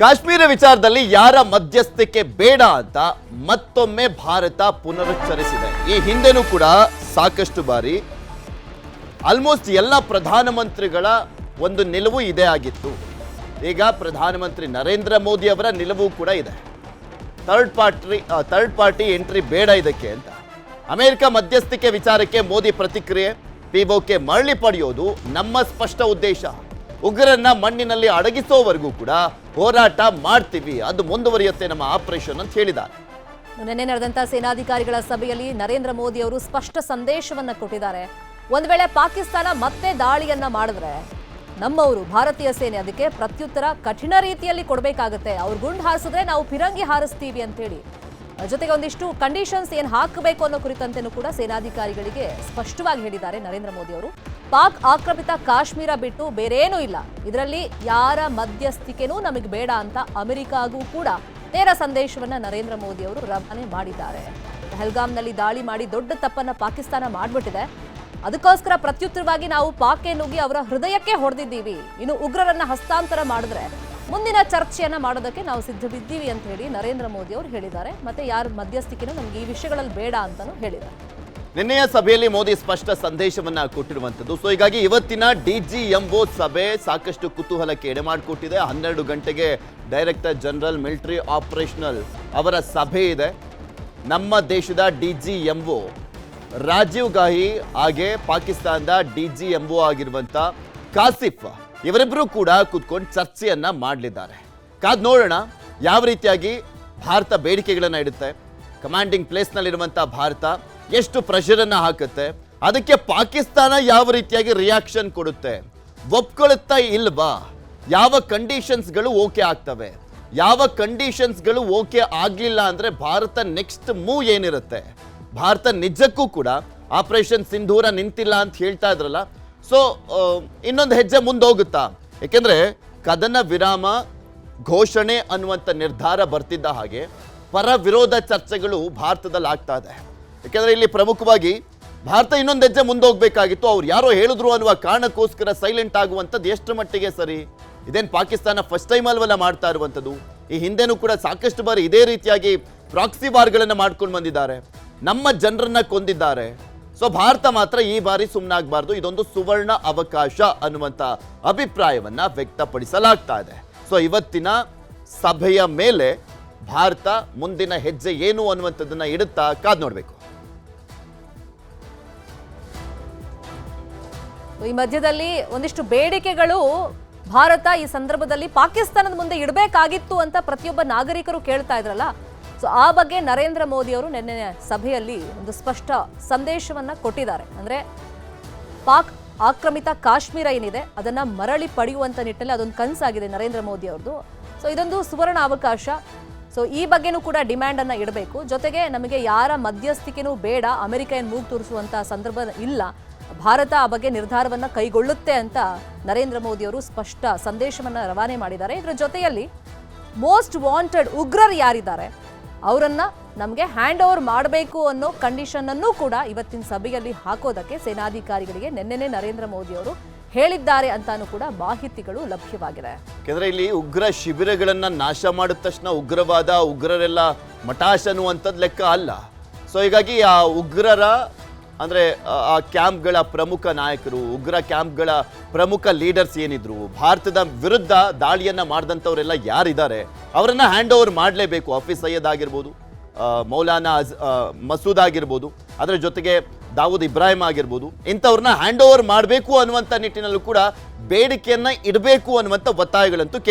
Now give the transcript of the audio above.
ಕಾಶ್ಮೀರ ವಿಚಾರದಲ್ಲಿ ಯಾರ ಮಧ್ಯಸ್ಥಿಕೆ ಬೇಡ ಅಂತ ಮತ್ತೊಮ್ಮೆ ಭಾರತ ಪುನರುಚ್ಚರಿಸಿದೆ. ಈ ಹಿಂದೆನೂ ಕೂಡ ಸಾಕಷ್ಟು ಬಾರಿ ಆಲ್ಮೋಸ್ಟ್ ಎಲ್ಲ ಪ್ರಧಾನಮಂತ್ರಿಗಳ ಒಂದು ನಿಲುವು ಇದೇ ಆಗಿತ್ತು. ಈಗ ಪ್ರಧಾನಮಂತ್ರಿ ನರೇಂದ್ರ ಮೋದಿ ಅವರ ನಿಲುವು ಕೂಡ ಇದೆ. Third party third party entry ಬೇಡ ಇದಕ್ಕೆ ಅಂತ. ಅಮೆರಿಕ ಮಧ್ಯಸ್ಥಿಕೆ ವಿಚಾರಕ್ಕೆ ಮೋದಿ ಪ್ರತಿಕ್ರಿಯೆ ಪಿಒಕೆ ಮರಳಿ ಪಡೆಯೋದು ನಮ್ಮ ಸ್ಪಷ್ಟ ಉದ್ದೇಶ. ಉಗ್ರರನ್ನ ಮಣ್ಣಿನಲ್ಲಿ ಅಡಗಿಸೋವರೆಗೂ ಕೂಡ ಹೋರಾಟ ಮಾಡ್ತೀವಿ. ಅದು ಮುಂದುವರಿಯುತ್ತೆ ನಮ್ಮ ಆಪರೇಷನ್ ಅಂತ ಹೇಳಿದ್ದಾರೆ. ನಿನ್ನೆ ನಡೆದಂತಹ ಸೇನಾಧಿಕಾರಿಗಳ ಸಭೆಯಲ್ಲಿ ನರೇಂದ್ರ ಮೋದಿ ಅವರು ಸ್ಪಷ್ಟ ಸಂದೇಶವನ್ನ ಕೊಟ್ಟಿದ್ದಾರೆ. ಒಂದ್ ವೇಳೆ ಪಾಕಿಸ್ತಾನ ಮತ್ತೆ ದಾಳಿಯನ್ನ ಮಾಡಿದ್ರೆ ನಮ್ಮವರು ಭಾರತೀಯ ಸೇನೆ ಅದಕ್ಕೆ ಪ್ರತ್ಯುತ್ತರ ಕಠಿಣ ರೀತಿಯಲ್ಲಿ ಕೊಡಬೇಕಾಗತ್ತೆ. ಅವ್ರು ಗುಂಡು ಹಾರಿಸಿದ್ರೆ ನಾವು ಫಿರಂಗಿ ಹಾರಿಸ್ತೀವಿ ಅಂತೇಳಿ ಜೊತೆಗೆ ಒಂದಿಷ್ಟು ಕಂಡೀಷನ್ಸ್ ಏನು ಹಾಕಬೇಕು ಅನ್ನೋ ಕುರಿತಂತೆಯೂ ಕೂಡ ಸೇನಾಧಿಕಾರಿಗಳಿಗೆ ಸ್ಪಷ್ಟವಾಗಿ ಹೇಳಿದ್ದಾರೆ ನರೇಂದ್ರ ಮೋದಿ ಅವರು. ಪಾಕ್ ಆಕ್ರಮಿತ ಕಾಶ್ಮೀರ ಬಿಟ್ಟು ಬೇರೇನೂ ಇಲ್ಲ. ಇದರಲ್ಲಿ ಯಾರ ಮಧ್ಯಸ್ಥಿಕೆನೂ ನಮಗೆ ಬೇಡ ಅಂತ ಅಮೆರಿಕಾಗೂ ಕೂಡ ನೇರ ಸಂದೇಶವನ್ನ ನರೇಂದ್ರ ಮೋದಿ ಅವರು ರವಾನೆ ಮಾಡಿದ್ದಾರೆ. ಪಹಲ್ಗಾಮ್ನಲ್ಲಿ ದಾಳಿ ಮಾಡಿ ದೊಡ್ಡ ತಪ್ಪನ್ನ ಪಾಕಿಸ್ತಾನ ಮಾಡ್ಬಿಟ್ಟಿದೆ. ಅದಕ್ಕೋಸ್ಕರ ಪ್ರತ್ಯುತ್ತರವಾಗಿ ನಾವು ಪಾಕ್ಗೆ ನುಗ್ಗಿ ಅವರ ಹೃದಯಕ್ಕೆ ಹೊಡೆದಿದ್ದೀವಿ. ಇನ್ನು ಉಗ್ರರನ್ನ ಹಸ್ತಾಂತರ ಮಾಡಿದ್ರೆ ಮುಂದಿನ ಚರ್ಚೆಯನ್ನ ಮಾಡೋದಕ್ಕೆ ನಾವು ಸಿದ್ಧವಿದ್ದೀವಿ ಅಂತ ಹೇಳಿ ನರೇಂದ್ರ ಮೋದಿ ಅವರು ಹೇಳಿದ್ದಾರೆ. ಮತ್ತೆ ಯಾರ ಮಧ್ಯಸ್ಥಿಕೆನೂ ನಮ್ಗೆ ಈ ವಿಷಯಗಳಲ್ಲಿ ಬೇಡ ಅಂತಾನೂ ಹೇಳಿದ್ದಾರೆ. ನಿನ್ನೆಯ ಸಭೆಯಲ್ಲಿ ಮೋದಿ ಸ್ಪಷ್ಟ ಸಂದೇಶವನ್ನ ಕೊಟ್ಟಿರುವಂತದ್ದು ಸೊ ಹೀಗಾಗಿ ಇವತ್ತಿನ ಡಿ ಜಿ ಡಿಜಿಎಂಒ ಸಭೆ ಸಾಕಷ್ಟು ಕುತೂಹಲಕ್ಕೆ ಎಡೆ ಮಾಡಿಕೊಟ್ಟಿದೆ ಹನ್ನೆರಡು ಗಂಟೆಗೆ ಡೈರೆಕ್ಟರ್ ಜನರಲ್ ಮಿಲಿಟರಿ ಆಪರೇಷನಲ್ ಅವರ ಸಭೆ ಇದೆ. ನಮ್ಮ ದೇಶದ ಡಿ ಜಿ ಡಿಜಿಎಂಒ ರಾಜೀವ್ ಗಾಹಿ ಹಾಗೆ ಪಾಕಿಸ್ತಾನದ ಡಿ ಜಿ ಡಿಜಿಎಂಒ ಆಗಿರುವಂತ ಕಾಸಿಫ್ ಇವರಿಬ್ಬರು ಕೂಡ ಕೂತ್ಕೊಂಡು ಚರ್ಚೆಯನ್ನ ಮಾಡಲಿದ್ದಾರೆ. ಕಾದ್ ನೋಡೋಣ ಯಾವ ರೀತಿಯಾಗಿ ಭಾರತ ಬೇಡಿಕೆಗಳನ್ನ ಇಡುತ್ತೆ. ಕಮಾಂಡಿಂಗ್ ಪ್ಲೇಸ್ನಲ್ಲಿರುವಂಥ ಭಾರತ ಎಷ್ಟು ಪ್ರೆಷರನ್ನು ಹಾಕುತ್ತೆ. ಅದಕ್ಕೆ ಪಾಕಿಸ್ತಾನ ಯಾವ ರೀತಿಯಾಗಿ ರಿಯಾಕ್ಷನ್ ಕೊಡುತ್ತೆ. ಒಪ್ಕೊಳ್ಳುತ್ತಾ ಇಲ್ವಾ. ಯಾವ ಕಂಡೀಷನ್ಸ್ಗಳು ಓಕೆ ಆಗ್ತವೆ. ಯಾವ ಕಂಡೀಷನ್ಸ್ಗಳು ಓಕೆ ಆಗಲಿಲ್ಲ ಅಂದರೆ ಭಾರತ ನೆಕ್ಸ್ಟ್ ಮೂವ್ ಏನಿರುತ್ತೆ. ಭಾರತ ನಿಜಕ್ಕೂ ಕೂಡ ಆಪರೇಷನ್ ಸಿಂಧೂರ ನಿಂತಿಲ್ಲ ಅಂತ ಹೇಳ್ತಾ ಇದ್ರಲ್ಲ ಸೊ ಇನ್ನೊಂದು ಹೆಜ್ಜೆ ಮುಂದೆ ಹೋಗುತ್ತಾ? ಯಾಕೆಂದ್ರೆ ಕದನ ವಿರಾಮ ಘೋಷಣೆ ಅನ್ನುವಂಥ ನಿರ್ಧಾರ ಬರ್ತಿದ್ದ ಹಾಗೆ ಪರ ವಿರೋಧ ಚರ್ಚೆಗಳು ಭಾರತದಲ್ಲಿ ಆಗ್ತಾ ಇದೆ. ಏಕೆಂದರೆ ಇಲ್ಲಿ ಪ್ರಮುಖವಾಗಿ ಭಾರತ ಇನ್ನೊಂದು ಹೆಜ್ಜೆ ಮುಂದೆ ಹೋಗ್ಬೇಕಾಗಿತ್ತು. ಅವ್ರು ಯಾರೋ ಹೇಳಿದ್ರು ಅನ್ನುವ ಕಾರಣಕ್ಕೋಸ್ಕರ ಸೈಲೆಂಟ್ ಆಗುವಂಥದ್ದು ಎಷ್ಟು ಮಟ್ಟಿಗೆ ಸರಿ? ಇದೇನು ಪಾಕಿಸ್ತಾನ ಫಸ್ಟ್ ಟೈಮ್ ಅಲ್ವಲ್ಲ ಮಾಡ್ತಾ ಇರುವಂಥದ್ದು? ಈ ಹಿಂದೆನೂ ಕೂಡ ಸಾಕಷ್ಟು ಬಾರಿ ಇದೇ ರೀತಿಯಾಗಿ ಪ್ರಾಕ್ಸಿ ಬಾರ್ಗಳನ್ನು ಮಾಡ್ಕೊಂಡು ಬಂದಿದ್ದಾರೆ. ನಮ್ಮ ಜನರನ್ನ ಕೊಂದಿದ್ದಾರೆ. ಸೊ ಭಾರತ ಮಾತ್ರ ಈ ಬಾರಿ ಸುಮ್ಮನಾಗಬಾರ್ದು ಇದೊಂದು ಸುವರ್ಣ ಅವಕಾಶ ಅನ್ನುವಂಥ ಅಭಿಪ್ರಾಯವನ್ನ ವ್ಯಕ್ತಪಡಿಸಲಾಗ್ತಾ ಇದೆ. ಸೊ ಇವತ್ತಿನ ಸಭೆಯ ಮೇಲೆ ಭಾರತ ಮುಂದಿನ ಹೆಜ್ಜೆ ಏನು ಅನ್ನುವಂಥದ್ದನ್ನ ಇಡುತ್ತಾ ಕಾದ್ ನೋಡಬೇಕು. ಈ ಮಧ್ಯದಲ್ಲಿ ಒಂದಿಷ್ಟು ಬೇಡಿಕೆಗಳು ಭಾರತ ಈ ಸಂದರ್ಭದಲ್ಲಿ ಪಾಕಿಸ್ತಾನದ ಮುಂದೆ ಇಡಬೇಕಾಗಿತ್ತು ಅಂತ ಪ್ರತಿಯೊಬ್ಬ ನಾಗರಿಕರು ಕೇಳ್ತಾ ಇದ್ರಲ್ಲ ಸೊ ಆ ಬಗ್ಗೆ ನರೇಂದ್ರ ಮೋದಿ ಅವರು ನಿನ್ನೆ ಸಭೆಯಲ್ಲಿ ಒಂದು ಸ್ಪಷ್ಟ ಸಂದೇಶವನ್ನ ಕೊಟ್ಟಿದ್ದಾರೆ. ಅಂದ್ರೆ, ಪಾಕ್ ಆಕ್ರಮಿತ ಕಾಶ್ಮೀರ ಏನಿದೆ, ಅದನ್ನ ಮರಳಿ ಪಡೆಯುವಂತ ನಿಟ್ಟಿನಲ್ಲಿ ಅದೊಂದು ಕನಸಾಗಿದೆ ನರೇಂದ್ರ ಮೋದಿ ಅವ್ರದ್ದು. ಸೊ ಇದೊಂದು ಸುವರ್ಣ ಅವಕಾಶ. ಸೊ ಈ ಬಗ್ಗೆನೂ ಕೂಡ ಡಿಮ್ಯಾಂಡ್ ಅನ್ನ ಇಡಬೇಕು. ಜೊತೆಗೆ ನಮಗೆ ಯಾರ ಮಧ್ಯಸ್ಥಿಕೆನೂ ಬೇಡ, ಅಮೆರಿಕ ಏನು ಮೂಗು ತೋರಿಸುವಂತ ಸಂದರ್ಭ ಇಲ್ಲ. ಭಾರತ ಆ ಬಗ್ಗೆ ನಿರ್ಧಾರವನ್ನ ಕೈಗೊಳ್ಳುತ್ತೆ ಅಂತ ನರೇಂದ್ರ ಮೋದಿ ಅವರು ಸ್ಪಷ್ಟ ಸಂದೇಶವನ್ನ ರವಾನೆ ಮಾಡಿದ್ದಾರೆ. ಇದರ ಜೊತೆಯಲ್ಲಿ ಮೋಸ್ಟ್ ವಾಂಟೆಡ್ ಉಗ್ರರು ಯಾರಿದ್ದಾರೆ? ಅವರನ್ನ ನಮಗೆ ಹ್ಯಾಂಡ್ ಓವರ್ ಮಾಡಬೇಕು ಅನ್ನೋ ಕಂಡೀಷನ್ ಅನ್ನು ಕೂಡ ಇವತ್ತಿನ ಸಭೆಯಲ್ಲಿ ಹಾಕೋದಕ್ಕೆ ಸೇನಾಧಿಕಾರಿಗಳಿಗೆ ನಿನ್ನೆನೆ ನರೇಂದ್ರ ಮೋದಿ ಅವರು ಹೇಳಿದ್ದಾರೆ ಅಂತಾನೂ ಕೂಡ ಮಾಹಿತಿಗಳು ಲಭ್ಯವಾಗಿದೆ ಯಾಕೆಂದ್ರೆ ಇಲ್ಲಿ ಉಗ್ರ ಶಿಬಿರಗಳನ್ನ ನಾಶ ಮಾಡಿದ ತಕ್ಷಣ ಉಗ್ರವಾದ ಉಗ್ರರೆಲ್ಲ ಮಟಾಶ್ ಅನ್ನುವಂಥದ್ದು ಲೆಕ್ಕ ಅಲ್ಲ. ಸೊ ಹೀಗಾಗಿ ಆ ಉಗ್ರರ ಅಂದ್ರೆ, ಆ- ಕ್ಯಾಂಪ್ಗಳ ಪ್ರಮುಖ ನಾಯಕರು, ಉಗ್ರ ಕ್ಯಾಂಪ್ಗಳ ಪ್ರಮುಖ ಲೀಡರ್ಸ್ ಏನಿದ್ರು, ಭಾರತದ ವಿರುದ್ಧ ದಾಳಿಯನ್ನ ಮಾಡಿದಂಥವರೆಲ್ಲ ಯಾರಿದ್ದಾರೆ? ಅವರನ್ನು ಹ್ಯಾಂಡ್ ಓವರ್ ಮಾಡಲೇಬೇಕು ಆಫೀಸ್ ಸೈಯದ್ ಆಗಿರ್ಬೋದು ಮೌಲಾನಾ ಮಸೂದ್ ಆಗಿರ್ಬೋದು, ಅದರ ಜೊತೆಗೆ ದಾವೂದ್ ಇಬ್ರಾಹಿಂ ಆಗಿರ್ಬೋದು, ಇಂಥವ್ರನ್ನ ಹ್ಯಾಂಡ್ ಓವರ್ ಮಾಡಬೇಕು ಅನ್ನುವಂಥ ನಿಟ್ಟಿನಲ್ಲೂ ಕೂಡ ಬೇಡಿಕೆಯನ್ನ ಇಡಬೇಕು ಅನ್ನುವಂಥ ಒತ್ತಾಯಗಳಂತೂ